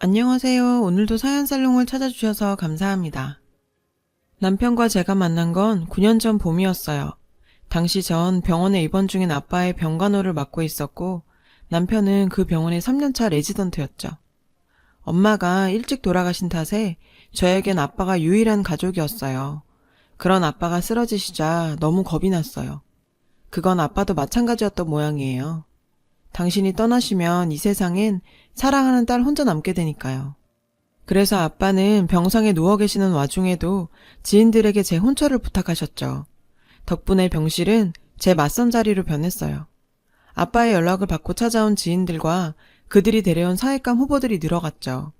안녕하세요. 오늘도 사연살롱을 찾아주셔서 감사합니다. 남편과 제가 만난 건 9년 전 봄이었어요. 당시 전 병원에 입원 중인 아빠의 병간호를 맡고 있었고, 남편은 그 병원의 3년차 레지던트였죠. 엄마가 일찍 돌아가신 탓에 저에겐 아빠가 유일한 가족이었어요. 그런 아빠가 쓰러지시자 너무 겁이 났어요. 그건 아빠도 마찬가지였던 모양이에요. 당신이 떠나시면 이 세상엔 사랑하는 딸 혼자 남게 되니까요. 그래서 아빠는 병상에 누워 계시는 와중에도 지인들에게 제 혼처를 부탁하셨죠. 덕분에 병실은 제 맞선 자리로 변했어요. 아빠의 연락을 받고 찾아온 지인들과 그들이 데려온 사회감 후보들이 늘어갔죠.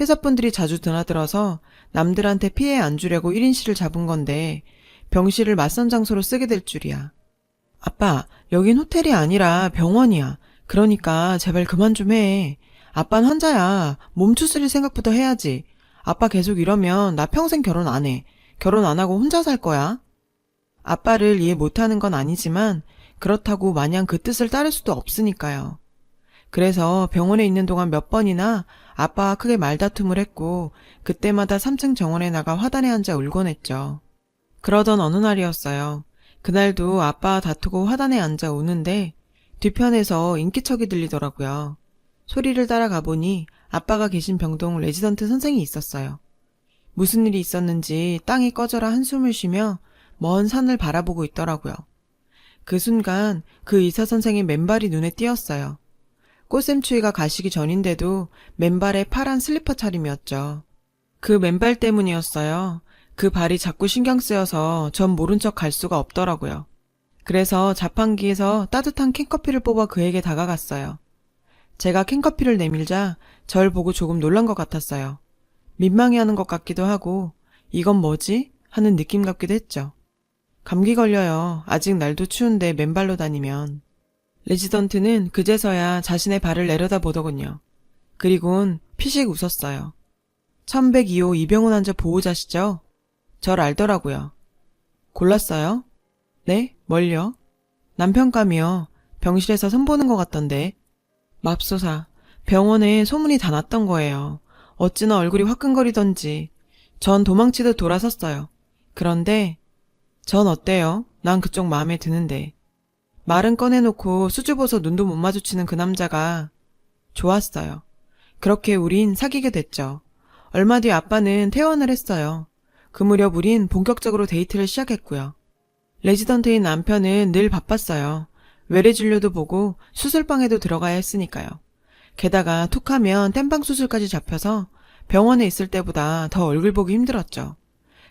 회사분들이 자주 드나들어서 남들한테 피해 안 주려고 1인실을 잡은 건데 병실을 맞선 장소로 쓰게 될 줄이야. 아빠, 여긴 호텔이 아니라 병원이야. 그러니까 제발 그만 좀 해. 아빤 환자야. 몸 추스릴 생각부터 해야지. 아빠 계속 이러면 나 평생 결혼 안 해. 결혼 안 하고 혼자 살 거야. 아빠를 이해 못하는 건 아니지만 그렇다고 마냥 그 뜻을 따를 수도 없으니까요. 그래서 병원에 있는 동안 몇 번이나 아빠와 크게 말다툼을 했고 그때마다 3층 정원에 나가 화단에 앉아 울곤 했죠. 그러던 어느 날이었어요. 그날도 아빠와 다투고 화단에 앉아 우는데 뒤편에서 인기척이 들리더라고요. 소리를 따라가 보니 아빠가 계신 병동 레지던트 선생이 있었어요. 무슨 일이 있었는지 땅이 꺼져라 한숨을 쉬며 먼 산을 바라보고 있더라고요. 그 순간 그 의사 선생의 맨발이 눈에 띄었어요. 꽃샘추위가 가시기 전인데도 맨발에 파란 슬리퍼 차림이었죠. 그 맨발 때문이었어요. 그 발이 자꾸 신경 쓰여서 전 모른 척 갈 수가 없더라고요. 그래서 자판기에서 따뜻한 캔커피를 뽑아 그에게 다가갔어요. 제가 캔커피를 내밀자 절 보고 조금 놀란 것 같았어요. 민망해하는 것 같기도 하고 이건 뭐지? 하는 느낌 같기도 했죠. 감기 걸려요. 아직 날도 추운데 맨발로 다니면. 레지던트는 그제서야 자신의 발을 내려다보더군요. 그리곤 피식 웃었어요. 1102호 이병훈 환자 보호자시죠? 절 알더라고요. 골랐어요? 네? 뭘요? 남편감이요. 병실에서 선보는 것 같던데. 맙소사. 병원에 소문이 다 났던 거예요. 어찌나 얼굴이 화끈거리던지. 전 도망치듯 돌아섰어요. 그런데 전 어때요? 난 그쪽 마음에 드는데. 말은 꺼내놓고 수줍어서 눈도 못 마주치는 그 남자가 좋았어요. 그렇게 우린 사귀게 됐죠. 얼마 뒤 아빠는 퇴원을 했어요. 그 무렵 우린 본격적으로 데이트를 시작했고요. 레지던트인 남편은 늘 바빴어요. 외래 진료도 보고 수술방에도 들어가야 했으니까요. 게다가 툭하면 땜방 수술까지 잡혀서 병원에 있을 때보다 더 얼굴 보기 힘들었죠.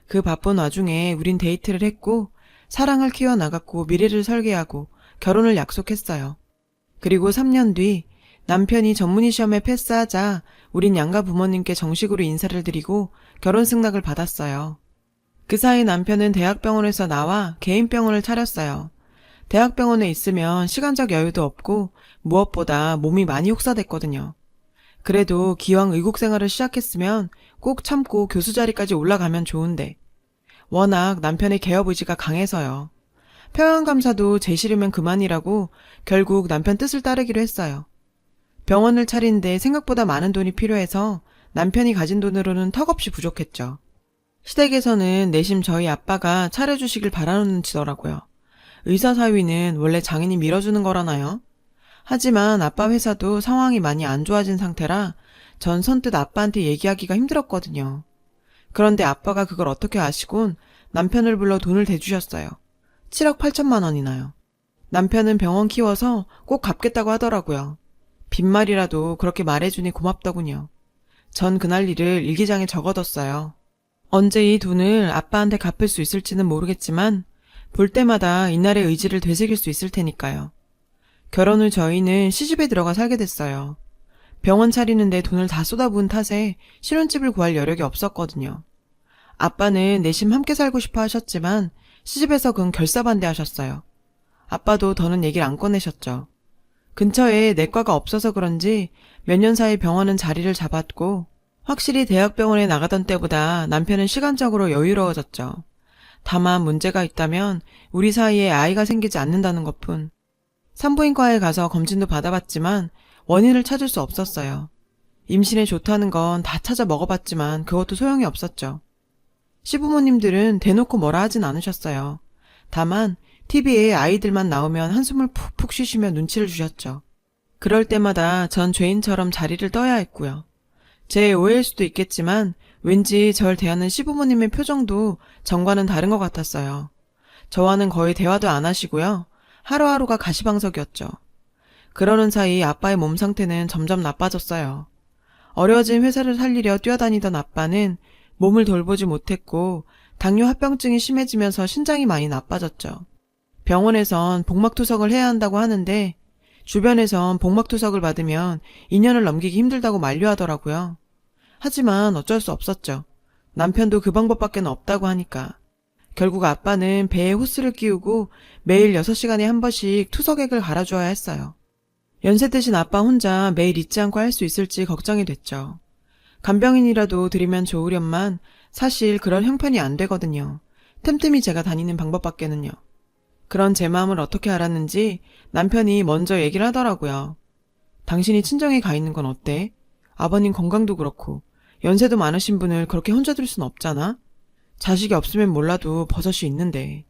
그 바쁜 와중에 우린 데이트를 했고 사랑을 키워나갔고 미래를 설계하고 결혼을 약속했어요. 그리고 3년 뒤 남편이 전문의 시험에 패스하자 우린 양가 부모님께 정식으로 인사를 드리고 결혼 승낙을 받았어요. 그 사이 남편은 대학병원에서 나와 개인 병원을 차렸어요. 대학병원에 있으면 시간적 여유도 없고 무엇보다 몸이 많이 혹사됐거든요. 그래도 기왕 의국 생활을 시작했으면 꼭 참고 교수 자리까지 올라가면 좋은데 워낙 남편의 개업 의지가 강해서요. 평양 감사도 제 싫으면 그만이라고 결국 남편 뜻을 따르기로 했어요. 병원을 차린데 생각보다 많은 돈이 필요해서 남편이 가진 돈으로는 턱없이 부족했죠. 시댁에서는 내심 저희 아빠가 차려주시길 바라는 지더라고요. 의사 사위는 원래 장인이 밀어주는 거라나요? 하지만 아빠 회사도 상황이 많이 안 좋아진 상태라 전 선뜻 아빠한테 얘기하기가 힘들었거든요. 그런데 아빠가 그걸 어떻게 아시곤 남편을 불러 돈을 대주셨어요. 7억 8천만 원이나요. 남편은 병원 키워서 꼭 갚겠다고 하더라고요. 빈말이라도 그렇게 말해주니 고맙더군요. 전 그날 일을 일기장에 적어뒀어요. 언제 이 돈을 아빠한테 갚을 수 있을지는 모르겠지만 볼 때마다 이날의 의지를 되새길 수 있을 테니까요. 결혼 후 저희는 시집에 들어가 살게 됐어요. 병원 차리는데 돈을 다 쏟아부은 탓에 신혼집을 구할 여력이 없었거든요. 아빠는 내심 함께 살고 싶어 하셨지만 시집에서 그건 결사반대하셨어요. 아빠도 더는 얘기를 안 꺼내셨죠. 근처에 내과가 없어서 그런지 몇 년 사이 병원은 자리를 잡았고 확실히 대학병원에 나가던 때보다 남편은 시간적으로 여유로워졌죠. 다만 문제가 있다면 우리 사이에 아이가 생기지 않는다는 것뿐. 산부인과에 가서 검진도 받아봤지만 원인을 찾을 수 없었어요. 임신에 좋다는 건 다 찾아 먹어봤지만 그것도 소용이 없었죠. 시부모님들은 대놓고 뭐라 하진 않으셨어요. 다만 TV에 아이들만 나오면 한숨을 푹푹 쉬시며 눈치를 주셨죠. 그럴 때마다 전 죄인처럼 자리를 떠야 했고요. 제 오해일 수도 있겠지만 왠지 절 대하는 시부모님의 표정도 전과는 다른 것 같았어요. 저와는 거의 대화도 안 하시고요. 하루하루가 가시방석이었죠. 그러는 사이 아빠의 몸 상태는 점점 나빠졌어요. 어려워진 회사를 살리려 뛰어다니던 아빠는 몸을 돌보지 못했고 당뇨 합병증이 심해지면서 신장이 많이 나빠졌죠. 병원에선 복막투석을 해야 한다고 하는데 주변에선 복막투석을 받으면 2년을 넘기기 힘들다고 만류하더라고요. 하지만 어쩔 수 없었죠. 남편도 그 방법밖에 없다고 하니까. 결국 아빠는 배에 호스를 끼우고 매일 6시간에 한 번씩 투석액을 갈아주어야 했어요. 연세 드신 아빠 혼자 매일 잊지 않고 할 수 있을지 걱정이 됐죠. 간병인이라도 드리면 좋으련만 사실 그럴 형편이 안 되거든요. 틈틈이 제가 다니는 방법밖에는요. 그런 제 마음을 어떻게 알았는지 남편이 먼저 얘기를 하더라고요. 당신이 친정에 가 있는 건 어때? 아버님 건강도 그렇고 연세도 많으신 분을 그렇게 혼자 둘 순 없잖아? 자식이 없으면 몰라도 버섯이 있는데.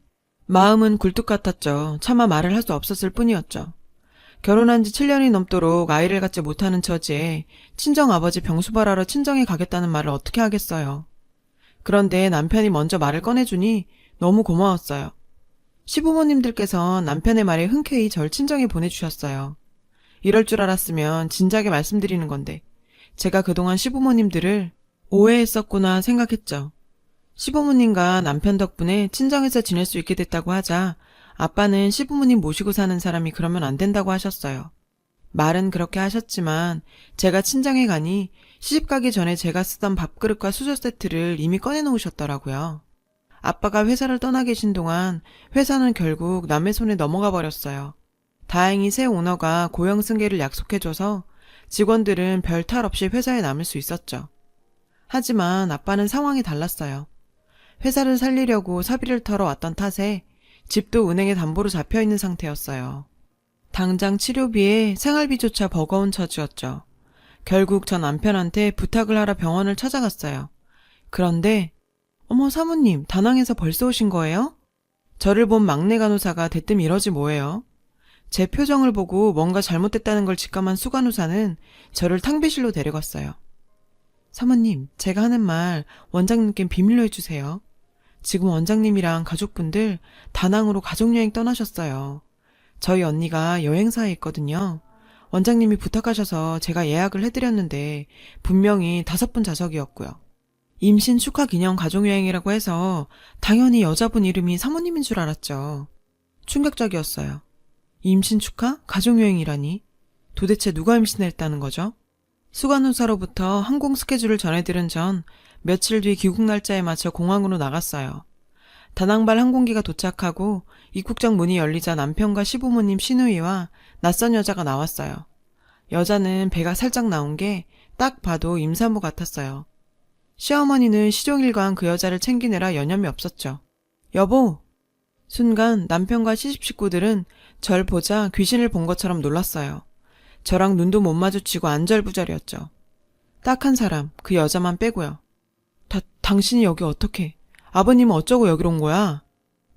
마음은 굴뚝 같았죠. 차마 말을 할 수 없었을 뿐이었죠. 결혼한 지 7년이 넘도록 아이를 갖지 못하는 처지에 친정 아버지 병수발하러 친정에 가겠다는 말을 어떻게 하겠어요. 그런데 남편이 먼저 말을 꺼내주니 너무 고마웠어요. 시부모님들께서 남편의 말에 흔쾌히 절 친정에 보내주셨어요. 이럴 줄 알았으면 진작에 말씀드리는 건데 제가 그동안 시부모님들을 오해했었구나 생각했죠. 시부모님과 남편 덕분에 친정에서 지낼 수 있게 됐다고 하자 아빠는 시부모님 모시고 사는 사람이 그러면 안 된다고 하셨어요. 말은 그렇게 하셨지만 제가 친정에 가니 시집 가기 전에 제가 쓰던 밥그릇과 수저 세트를 이미 꺼내놓으셨더라고요. 아빠가 회사를 떠나 계신 동안 회사는 결국 남의 손에 넘어가 버렸어요. 다행히 새 오너가 고용 승계를 약속해줘서 직원들은 별 탈 없이 회사에 남을 수 있었죠. 하지만 아빠는 상황이 달랐어요. 회사를 살리려고 사비를 털어 왔던 탓에 집도 은행에 담보로 잡혀 있는 상태였어요. 당장 치료비에 생활비조차 버거운 처지였죠. 결국 전 남편한테 부탁을 하러 병원을 찾아갔어요. 그런데 어머 사모님 다낭에서 벌써 오신 거예요? 저를 본 막내 간호사가 대뜸 이러지 뭐예요? 제 표정을 보고 뭔가 잘못됐다는 걸 직감한 수간호사는 저를 탕비실로 데려갔어요. 사모님, 제가 하는 말 원장님께 비밀로 해주세요. 지금 원장님이랑 가족분들 다낭으로 가족여행 떠나셨어요. 저희 언니가 여행사에 있거든요. 원장님이 부탁하셔서 제가 예약을 해드렸는데 분명히 다섯 분 좌석이었고요. 임신 축하 기념 가족여행이라고 해서 당연히 여자분 이름이 사모님인 줄 알았죠. 충격적이었어요. 임신 축하? 가족여행이라니? 도대체 누가 임신했다는 거죠? 수간호사로부터 항공 스케줄을 전해들은 전 며칠 뒤 귀국 날짜에 맞춰 공항으로 나갔어요. 다낭발 항공기가 도착하고 입국장 문이 열리자 남편과 시부모님 시누이와 낯선 여자가 나왔어요. 여자는 배가 살짝 나온 게 딱 봐도 임산부 같았어요. 시어머니는 시종일관 그 여자를 챙기느라 여념이 없었죠. 여보! 순간 남편과 시집 식구들은 절 보자 귀신을 본 것처럼 놀랐어요. 저랑 눈도 못 마주치고 안절부절이었죠. 딱 한 사람, 그 여자만 빼고요. 다, 당신이 여기 어떻게? 아버님은 어쩌고 여기로 온 거야?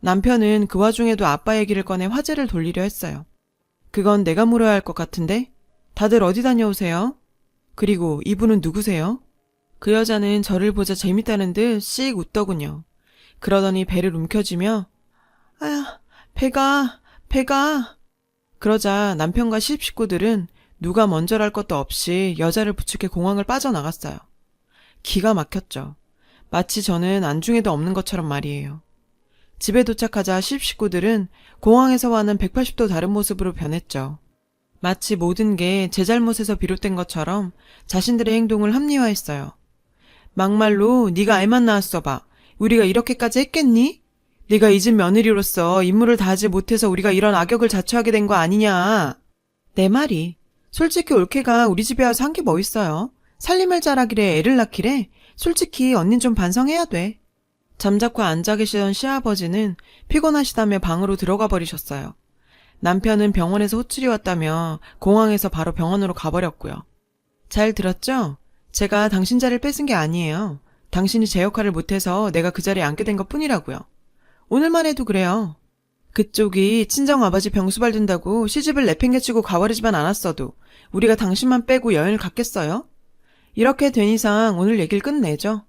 남편은 그 와중에도 아빠 얘기를 꺼내 화제를 돌리려 했어요. 그건 내가 물어야 할 것 같은데? 다들 어디 다녀오세요? 그리고 이분은 누구세요? 그 여자는 저를 보자 재밌다는 듯 씩 웃더군요. 그러더니 배를 움켜쥐며 아야, 배가, 배가. 그러자 남편과 시집 식구들은 누가 먼저랄 것도 없이 여자를 부축해 공항을 빠져나갔어요. 기가 막혔죠. 마치 저는 안중에도 없는 것처럼 말이에요. 집에 도착하자 시집 식구들은 공항에서와는 180도 다른 모습으로 변했죠. 마치 모든 게 제 잘못에서 비롯된 것처럼 자신들의 행동을 합리화했어요. 막말로 네가 애만 낳았어 봐. 우리가 이렇게까지 했겠니? 네가 이집 며느리로서 임무를 다하지 못해서 우리가 이런 악역을 자초하게 된 거 아니냐. 내 말이. 솔직히 올케가 우리 집에 와서 한 게 뭐 있어요. 살림을 잘하기래 애를 낳기래. 솔직히 언닌 좀 반성해야 돼. 잠자코 앉아 계시던 시아버지는 피곤하시다며 방으로 들어가 버리셨어요. 남편은 병원에서 호출이 왔다며 공항에서 바로 병원으로 가버렸고요. 잘 들었죠? 제가 당신 자리를 뺏은 게 아니에요. 당신이 제 역할을 못해서 내가 그 자리에 앉게 된 것 뿐이라고요. 오늘만 해도 그래요. 그쪽이 친정 아버지 병수발 둔다고 시집을 내팽개치고 가버리지만 않았어도 우리가 당신만 빼고 여행을 갔겠어요? 이렇게 된 이상 오늘 얘기를 끝내죠.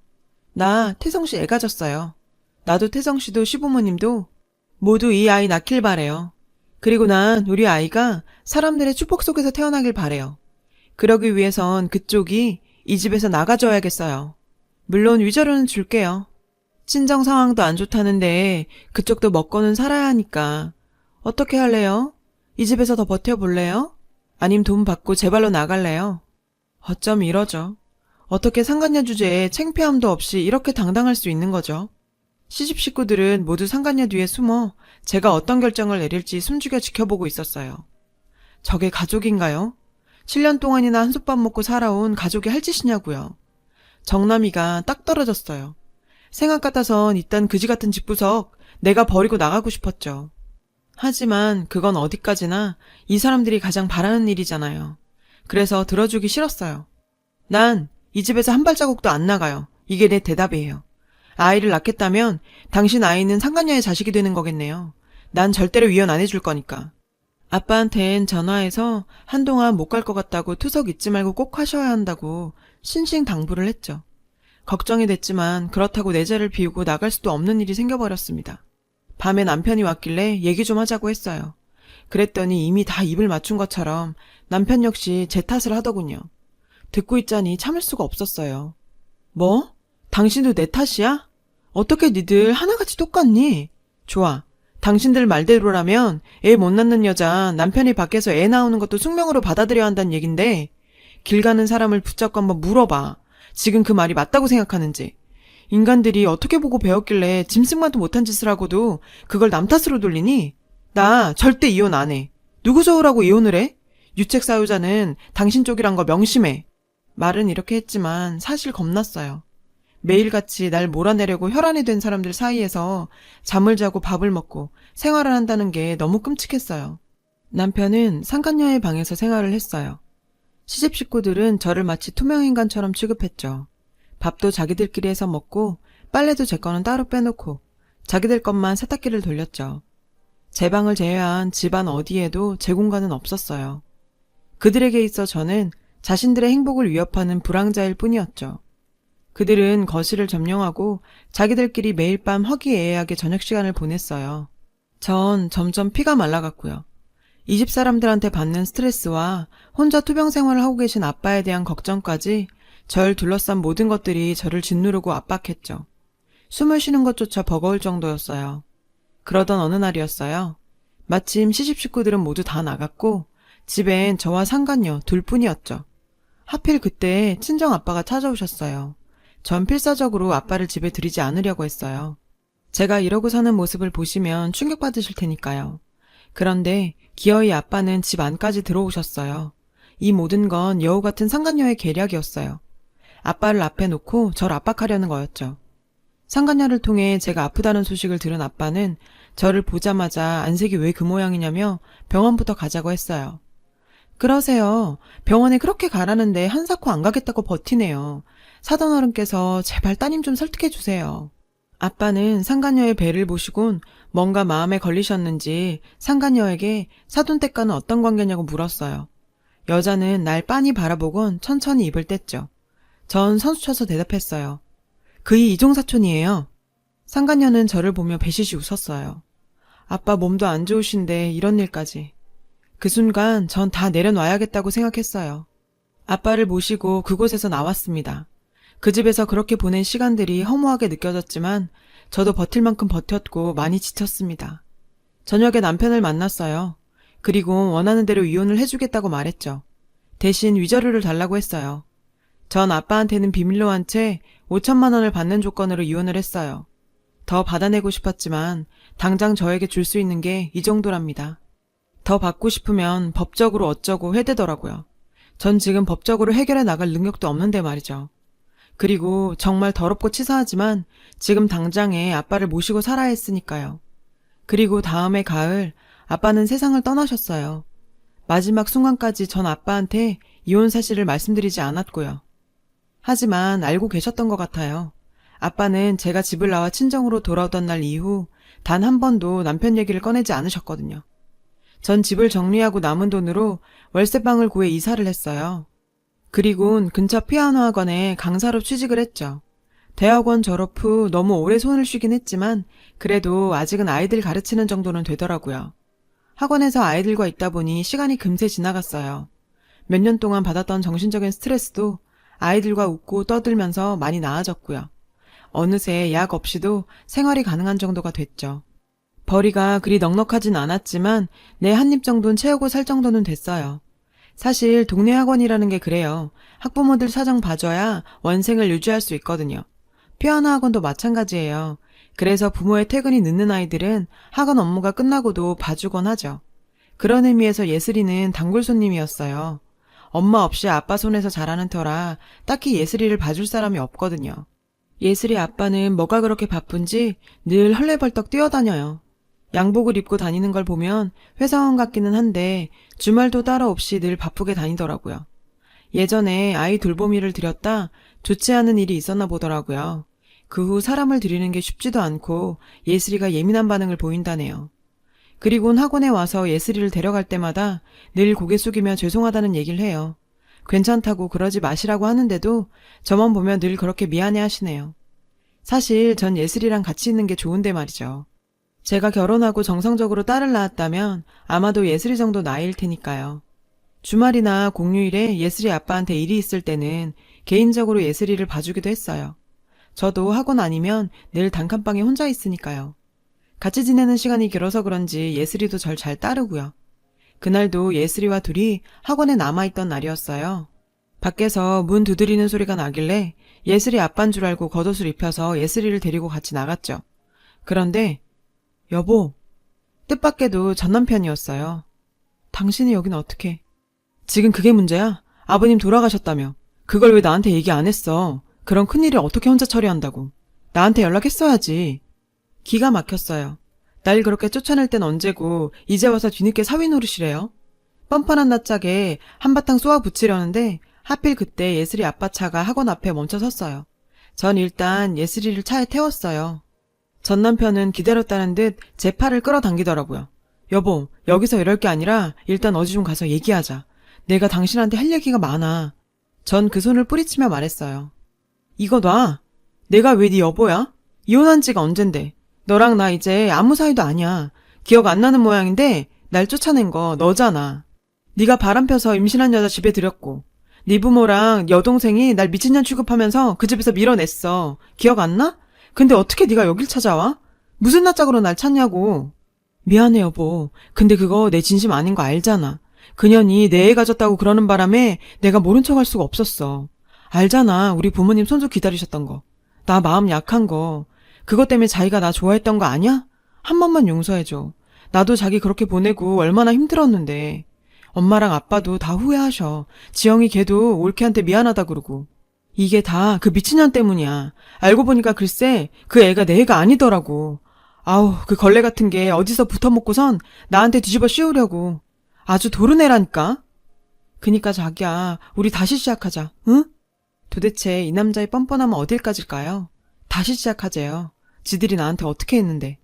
나 태성 씨 애 가 졌어요. 나도 태성 씨도 시부모님도 모두 이 아이 낳길 바래요. 그리고 난 우리 아이가 사람들의 축복 속에서 태어나길 바래요. 그러기 위해선 그쪽이 이 집에서 나가줘야겠어요. 물론 위자료는 줄게요. 친정 상황도 안 좋다는데 그쪽도 먹고는 살아야 하니까 어떻게 할래요? 이 집에서 더 버텨볼래요? 아님 돈 받고 제 발로 나갈래요? 어쩜 이러죠. 어떻게 상간녀 주제에 창피함도 없이 이렇게 당당할 수 있는 거죠? 시집 식구들은 모두 상간녀 뒤에 숨어 제가 어떤 결정을 내릴지 숨죽여 지켜보고 있었어요. 저게 가족인가요? 7년 동안이나 한솥밥 먹고 살아온 가족이 할 짓이냐고요. 정남이가 딱 떨어졌어요. 생각 같아선 이딴 그지 같은 집구석 내가 버리고 나가고 싶었죠. 하지만 그건 어디까지나 이 사람들이 가장 바라는 일이잖아요. 그래서 들어주기 싫었어요. 난 이 집에서 한 발자국도 안 나가요. 이게 내 대답이에요. 아이를 낳겠다면 당신 아이는 상간녀의 자식이 되는 거겠네요. 난 절대로 위헌 안 해줄 거니까. 아빠한텐 전화해서 한동안 못 갈 것 같다고 투석 잊지 말고 꼭 하셔야 한다고 신신 당부를 했죠. 걱정이 됐지만 그렇다고 내 자를 비우고 나갈 수도 없는 일이 생겨버렸습니다. 밤에 남편이 왔길래 얘기 좀 하자고 했어요. 그랬더니 이미 다 입을 맞춘 것처럼 남편 역시 제 탓을 하더군요. 듣고 있자니 참을 수가 없었어요. 뭐? 당신도 내 탓이야? 어떻게 니들 하나같이 똑같니? 좋아. 당신들 말대로라면 애 못 낳는 여자 남편이 밖에서 애 나오는 것도 숙명으로 받아들여야 한다는 얘긴데 길 가는 사람을 붙잡고 한번 물어봐. 지금 그 말이 맞다고 생각하는지. 인간들이 어떻게 보고 배웠길래 짐승만도 못한 짓을 하고도 그걸 남 탓으로 돌리니? 나 절대 이혼 안 해. 누구 좋으라고 이혼을 해? 유책 사유자는 당신 쪽이란 거 명심해. 말은 이렇게 했지만 사실 겁났어요. 매일같이 날 몰아내려고 혈안이 된 사람들 사이에서 잠을 자고 밥을 먹고 생활을 한다는 게 너무 끔찍했어요. 남편은 상간녀의 방에서 생활을 했어요. 시집 식구들은 저를 마치 투명인간처럼 취급했죠. 밥도 자기들끼리 해서 먹고 빨래도 제 거는 따로 빼놓고 자기들 것만 세탁기를 돌렸죠. 제 방을 제외한 집안 어디에도 제 공간은 없었어요. 그들에게 있어 저는 자신들의 행복을 위협하는 불황자일 뿐이었죠. 그들은 거실을 점령하고 자기들끼리 매일 밤 허기애애하게 저녁 시간을 보냈어요. 전 점점 피가 말라갔고요. 이 집 사람들한테 받는 스트레스와 혼자 투병 생활을 하고 계신 아빠에 대한 걱정까지 절 둘러싼 모든 것들이 저를 짓누르고 압박했죠. 숨을 쉬는 것조차 버거울 정도였어요. 그러던 어느 날이었어요. 마침 시집 식구들은 모두 다 나갔고 집엔 저와 상간녀 둘뿐이었죠. 하필 그때 친정 아빠가 찾아오셨어요. 전 필사적으로 아빠를 집에 들이지 않으려고 했어요. 제가 이러고 사는 모습을 보시면 충격받으실 테니까요. 그런데 기어이 아빠는 집 안까지 들어오셨어요. 이 모든 건 여우 같은 상간녀의 계략이었어요. 아빠를 앞에 놓고 절 압박하려는 거였죠. 상간녀를 통해 제가 아프다는 소식을 들은 아빠는 저를 보자마자 안색이 왜 그 모양이냐며 병원부터 가자고 했어요. 그러세요. 병원에 그렇게 가라는데 한사코 안 가겠다고 버티네요. 사돈 어른께서 제발 따님 좀 설득해 주세요. 아빠는 상간녀의 배를 보시곤 뭔가 마음에 걸리셨는지 상간녀에게 사돈댁과는 어떤 관계냐고 물었어요. 여자는 날 빤히 바라보곤 천천히 입을 뗐죠. 전 선수쳐서 대답했어요. 그이 이종사촌이에요. 상간녀는 저를 보며 배시시 웃었어요. 아빠 몸도 안 좋으신데 이런 일까지. 그 순간 전 다 내려놔야겠다고 생각했어요. 아빠를 모시고 그곳에서 나왔습니다. 그 집에서 그렇게 보낸 시간들이 허무하게 느껴졌지만 저도 버틸 만큼 버텼고 많이 지쳤습니다. 저녁에 남편을 만났어요. 그리고 원하는 대로 이혼을 해주겠다고 말했죠. 대신 위자료를 달라고 했어요. 전 아빠한테는 비밀로 한 채 5천만 원을 받는 조건으로 이혼을 했어요. 더 받아내고 싶었지만 당장 저에게 줄 수 있는 게 이 정도랍니다. 더 받고 싶으면 법적으로 어쩌고 해대더라고요. 전 지금 법적으로 해결해 나갈 능력도 없는데 말이죠. 그리고 정말 더럽고 치사하지만 지금 당장에 아빠를 모시고 살아야 했으니까요. 그리고 다음해 가을 아빠는 세상을 떠나셨어요. 마지막 순간까지 전 아빠한테 이혼 사실을 말씀드리지 않았고요. 하지만 알고 계셨던 것 같아요. 아빠는 제가 집을 나와 친정으로 돌아오던 날 이후 단 한 번도 남편 얘기를 꺼내지 않으셨거든요. 전 집을 정리하고 남은 돈으로 월세방을 구해 이사를 했어요. 그리곤 근처 피아노 학원에 강사로 취직을 했죠. 대학원 졸업 후 너무 오래 손을 쉬긴 했지만 그래도 아직은 아이들 가르치는 정도는 되더라고요. 학원에서 아이들과 있다 보니 시간이 금세 지나갔어요. 몇 년 동안 받았던 정신적인 스트레스도 아이들과 웃고 떠들면서 많이 나아졌고요. 어느새 약 없이도 생활이 가능한 정도가 됐죠. 벌이가 그리 넉넉하진 않았지만 내 한 입 정도는 채우고 살 정도는 됐어요. 사실 동네 학원이라는 게 그래요. 학부모들 사정 봐줘야 원생을 유지할 수 있거든요. 피아노 학원도 마찬가지예요. 그래서 부모의 퇴근이 늦는 아이들은 학원 업무가 끝나고도 봐주곤 하죠. 그런 의미에서 예슬이는 단골 손님이었어요. 엄마 없이 아빠 손에서 자라는 터라 딱히 예슬이를 봐줄 사람이 없거든요. 예슬이 아빠는 뭐가 그렇게 바쁜지 늘 헐레벌떡 뛰어다녀요. 양복을 입고 다니는 걸 보면 회사원 같기는 한데 주말도 따로 없이 늘 바쁘게 다니더라고요. 예전에 아이 돌보미를 들였다 좋지 않은 일이 있었나 보더라고요. 그 후 사람을 들이는 게 쉽지도 않고 예슬이가 예민한 반응을 보인다네요. 그리곤 학원에 와서 예슬이를 데려갈 때마다 늘 고개 숙이며 죄송하다는 얘기를 해요. 괜찮다고 그러지 마시라고 하는데도 저만 보면 늘 그렇게 미안해 하시네요. 사실 전 예슬이랑 같이 있는 게 좋은데 말이죠. 제가 결혼하고 정상적으로 딸을 낳았다면 아마도 예슬이 정도 나이일 테니까요. 주말이나 공휴일에 예슬이 아빠한테 일이 있을 때는 개인적으로 예슬이를 봐주기도 했어요. 저도 학원 아니면 늘 단칸방에 혼자 있으니까요. 같이 지내는 시간이 길어서 그런지 예슬이도 절 잘 따르고요. 그날도 예슬이와 둘이 학원에 남아있던 날이었어요. 밖에서 문 두드리는 소리가 나길래 예슬이 아빠인 줄 알고 겉옷을 입혀서 예슬이를 데리고 같이 나갔죠. 그런데 여보, 뜻밖에도 전 남편이었어요. 당신이 여긴 어떻게? 지금 그게 문제야? 아버님 돌아가셨다며. 그걸 왜 나한테 얘기 안 했어? 그런 큰일을 어떻게 혼자 처리한다고. 나한테 연락했어야지. 기가 막혔어요. 날 그렇게 쫓아낼 땐 언제고 이제 와서 뒤늦게 사위 노릇이래요. 뻔뻔한 낯짝에 한바탕 쏘아 붙이려는데 하필 그때 예슬이 아빠 차가 학원 앞에 멈춰 섰어요. 전 일단 예슬이를 차에 태웠어요. 전 남편은 기다렸다는 듯 제 팔을 끌어당기더라고요. 여보, 여기서 이럴 게 아니라 일단 어디 좀 가서 얘기하자. 내가 당신한테 할 얘기가 많아. 전 그 손을 뿌리치며 말했어요. 이거 놔. 내가 왜 네 여보야? 이혼한 지가 언젠데. 너랑 나 이제 아무 사이도 아니야. 기억 안 나는 모양인데 날 쫓아낸 거 너잖아. 네가 바람 펴서 임신한 여자 집에 들였고 네 부모랑 여동생이 날 미친년 취급하면서 그 집에서 밀어냈어. 기억 안 나? 근데 어떻게 네가 여길 찾아와? 무슨 낯짝으로 날 찾냐고. 미안해 여보. 근데 그거 내 진심 아닌 거 알잖아. 그년이 내애 가졌다고 그러는 바람에 내가 모른 척 할 수가 없었어. 알잖아. 우리 부모님 손주 기다리셨던 거. 나 마음 약한 거. 그것 때문에 자기가 나 좋아했던 거 아니야? 한 번만 용서해줘. 나도 자기 그렇게 보내고 얼마나 힘들었는데. 엄마랑 아빠도 다 후회하셔. 지영이 걔도 올케한테 미안하다 그러고. 이게 다 그 미친년 때문이야. 알고 보니까 글쎄 그 애가 내 애가 아니더라고. 아우 그 걸레 같은 게 어디서 붙어먹고선 나한테 뒤집어 씌우려고. 아주 도르내라니까. 그니까 자기야 우리 다시 시작하자. 응? 도대체 이 남자의 뻔뻔함은 어딜까질까요? 다시 시작하재요. 지들이 나한테 어떻게 했는데.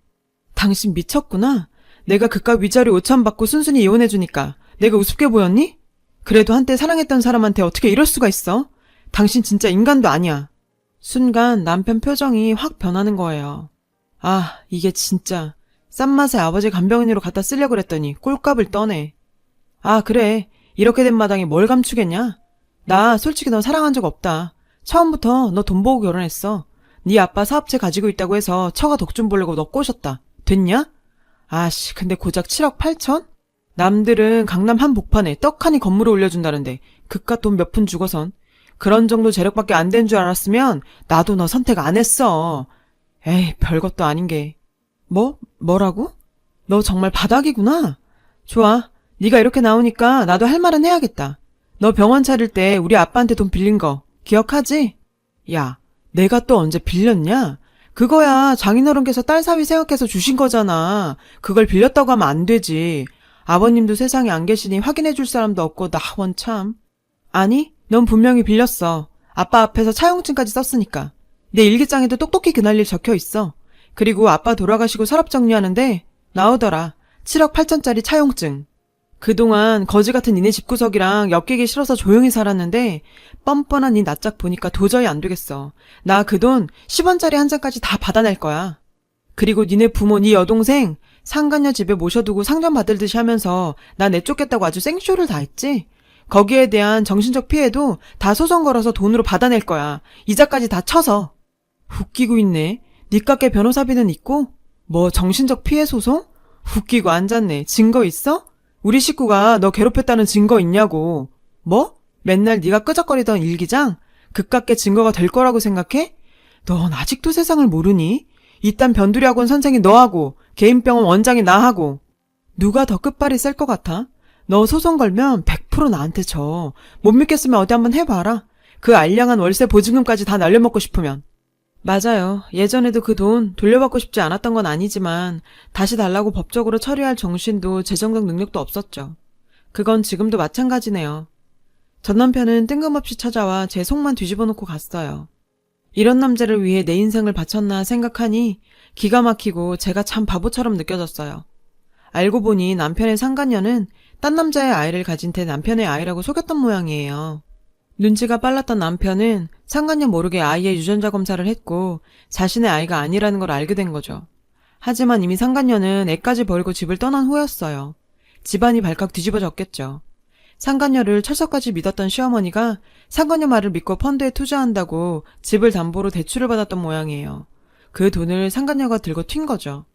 당신 미쳤구나. 내가 그깟 위자료 5천 받고 순순히 이혼해주니까 내가 우습게 보였니? 그래도 한때 사랑했던 사람한테 어떻게 이럴 수가 있어? 당신 진짜 인간도 아니야. 순간 남편 표정이 확 변하는 거예요. 아, 이게 진짜. 싼 맛에 아버지 간병인으로 갖다 쓰려고 그랬더니 꼴값을 떠네. 아, 그래. 이렇게 된 마당에 뭘 감추겠냐? 나 솔직히 너 사랑한 적 없다. 처음부터 너 돈 보고 결혼했어. 네 아빠 사업체 가지고 있다고 해서 처가 덕 좀 보려고 너 꼬셨다. 됐냐? 아씨, 근데 고작 7억 8천? 남들은 강남 한 복판에 떡하니 건물을 올려준다는데 그깟 돈 몇 푼 주고선 그런 정도 재력밖에 안 된 줄 알았으면 나도 너 선택 안 했어. 에이, 별것도 아닌 게. 뭐? 뭐라고? 너 정말 바닥이구나. 좋아. 네가 이렇게 나오니까 나도 할 말은 해야겠다. 너 병원 차릴 때 우리 아빠한테 돈 빌린 거 기억하지? 야, 내가 또 언제 빌렸냐? 그거야 장인어른께서 딸 사위 생각해서 주신 거잖아. 그걸 빌렸다고 하면 안 되지. 아버님도 세상에 안 계시니 확인해 줄 사람도 없고 나 원 참. 아니, 넌 분명히 빌렸어. 아빠 앞에서 차용증까지 썼으니까. 내 일기장에도 똑똑히 그날 일 적혀 있어. 그리고 아빠 돌아가시고 서랍 정리하는데 나오더라. 7억 8천짜리 차용증. 그동안 거지 같은 니네 집구석이랑 엮이기 싫어서 조용히 살았는데 뻔뻔한 니 낯짝 보니까 도저히 안 되겠어. 나 그 돈 10원짜리 한 장까지 다 받아낼 거야. 그리고 니네 부모 니 여동생 상간녀 집에 모셔두고 상전 받을 듯이 하면서 나 내쫓겠다고 아주 생쇼를 다 했지? 거기에 대한 정신적 피해도 다 소송 걸어서 돈으로 받아낼 거야. 이자까지 다 쳐서. 웃기고 있네. 니깎게 변호사비는 있고? 뭐 정신적 피해 소송? 웃기고 앉았네. 증거 있어? 우리 식구가 너 괴롭혔다는 증거 있냐고. 뭐? 맨날 네가 끄적거리던 일기장? 그깟게 증거가 될 거라고 생각해? 넌 아직도 세상을 모르니? 이딴 변두리 학원 선생이 너하고 개인병원 원장이 나하고 누가 더 끝발이 셀 것 같아? 너 소송 걸면 100% 나한테 져. 못 믿겠으면 어디 한번 해봐라. 그 알량한 월세 보증금까지 다 날려먹고 싶으면. 맞아요. 예전에도 그 돈 돌려받고 싶지 않았던 건 아니지만 다시 달라고 법적으로 처리할 정신도 재정적 능력도 없었죠. 그건 지금도 마찬가지네요. 전 남편은 뜬금없이 찾아와 제 속만 뒤집어 놓고 갔어요. 이런 남자를 위해 내 인생을 바쳤나 생각하니 기가 막히고 제가 참 바보처럼 느껴졌어요. 알고 보니 남편의 상간녀는 딴 남자의 아이를 가진 제 남편의 아이라고 속였던 모양이에요. 눈치가 빨랐던 남편은 상간녀 모르게 아이의 유전자 검사를 했고 자신의 아이가 아니라는 걸 알게 된 거죠. 하지만 이미 상간녀는 애까지 버리고 집을 떠난 후였어요. 집안이 발칵 뒤집어졌겠죠. 상간녀를 철석까지 믿었던 시어머니가 상간녀 말을 믿고 펀드에 투자한다고 집을 담보로 대출을 받았던 모양이에요. 그 돈을 상간녀가 들고 튄 거죠.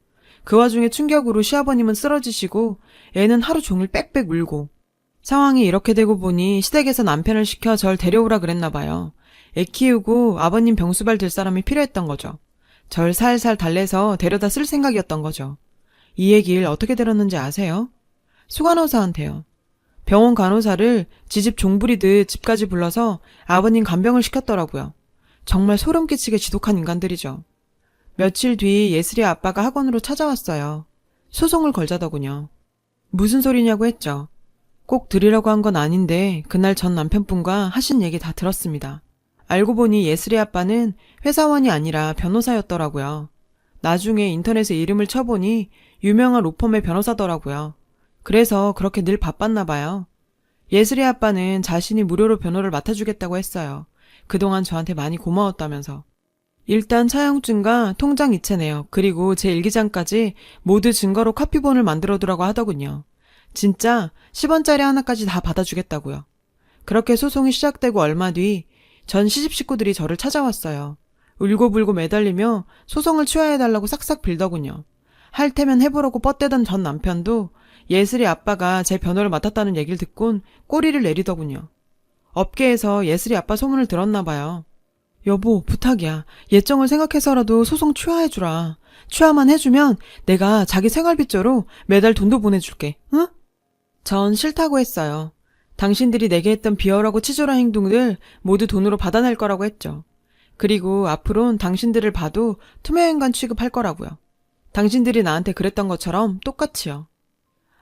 그 와중에 충격으로 시아버님은 쓰러지시고 애는 하루 종일 빽빽 울고 상황이 이렇게 되고 보니 시댁에서 남편을 시켜 절 데려오라 그랬나 봐요. 애 키우고 아버님 병수발 들 사람이 필요했던 거죠. 절 살살 달래서 데려다 쓸 생각이었던 거죠. 이 얘기를 어떻게 들었는지 아세요? 수간호사한테요. 병원 간호사를 지집 종부리듯 집까지 불러서 아버님 간병을 시켰더라고요. 정말 소름 끼치게 지독한 인간들이죠. 며칠 뒤 예슬이 아빠가 학원으로 찾아왔어요. 소송을 걸자더군요. 무슨 소리냐고 했죠. 꼭 드리려고 한 건 아닌데 그날 전 남편분과 하신 얘기 다 들었습니다. 알고 보니 예슬이 아빠는 회사원이 아니라 변호사였더라고요. 나중에 인터넷에 이름을 쳐보니 유명한 로펌의 변호사더라고요. 그래서 그렇게 늘 바빴나 봐요. 예슬이 아빠는 자신이 무료로 변호를 맡아주겠다고 했어요. 그동안 저한테 많이 고마웠다면서. 일단 차용증과 통장 이체 내역, 그리고 제 일기장까지 모두 증거로 카피본을 만들어 두라고 하더군요. 진짜 10원짜리 하나까지 다 받아주겠다고요. 그렇게 소송이 시작되고 얼마 뒤 전 시집 식구들이 저를 찾아왔어요. 울고불고 매달리며 소송을 취하해달라고 싹싹 빌더군요. 할 테면 해보라고 뻗대던 전 남편도 예슬이 아빠가 제 변호를 맡았다는 얘기를 듣곤 꼬리를 내리더군요. 업계에서 예슬이 아빠 소문을 들었나 봐요. 여보, 부탁이야. 예정을 생각해서라도 소송 취하해주라. 취하만 해주면 내가 자기 생활비조로 매달 돈도 보내줄게, 응? 전 싫다고 했어요. 당신들이 내게 했던 비열하고 치졸한 행동들 모두 돈으로 받아낼 거라고 했죠. 그리고 앞으론 당신들을 봐도 투명인간 취급할 거라고요. 당신들이 나한테 그랬던 것처럼 똑같이요.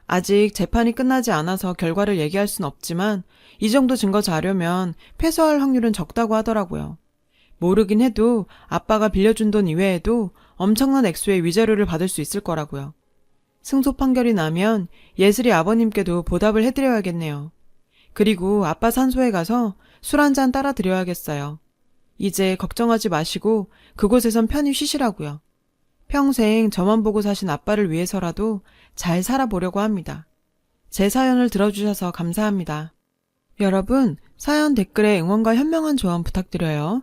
아직 재판이 끝나지 않아서 결과를 얘기할 순 없지만 이 정도 증거 자료면 패소할 확률은 적다고 하더라고요. 모르긴 해도 아빠가 빌려준 돈 이외에도 엄청난 액수의 위자료를 받을 수 있을 거라고요. 승소 판결이 나면 예슬이 아버님께도 보답을 해드려야겠네요. 그리고 아빠 산소에 가서 술 한 잔 따라 드려야겠어요. 이제 걱정하지 마시고 그곳에선 편히 쉬시라고요. 평생 저만 보고 사신 아빠를 위해서라도 잘 살아보려고 합니다. 제 사연을 들어주셔서 감사합니다. 여러분, 사연 댓글에 응원과 현명한 조언 부탁드려요.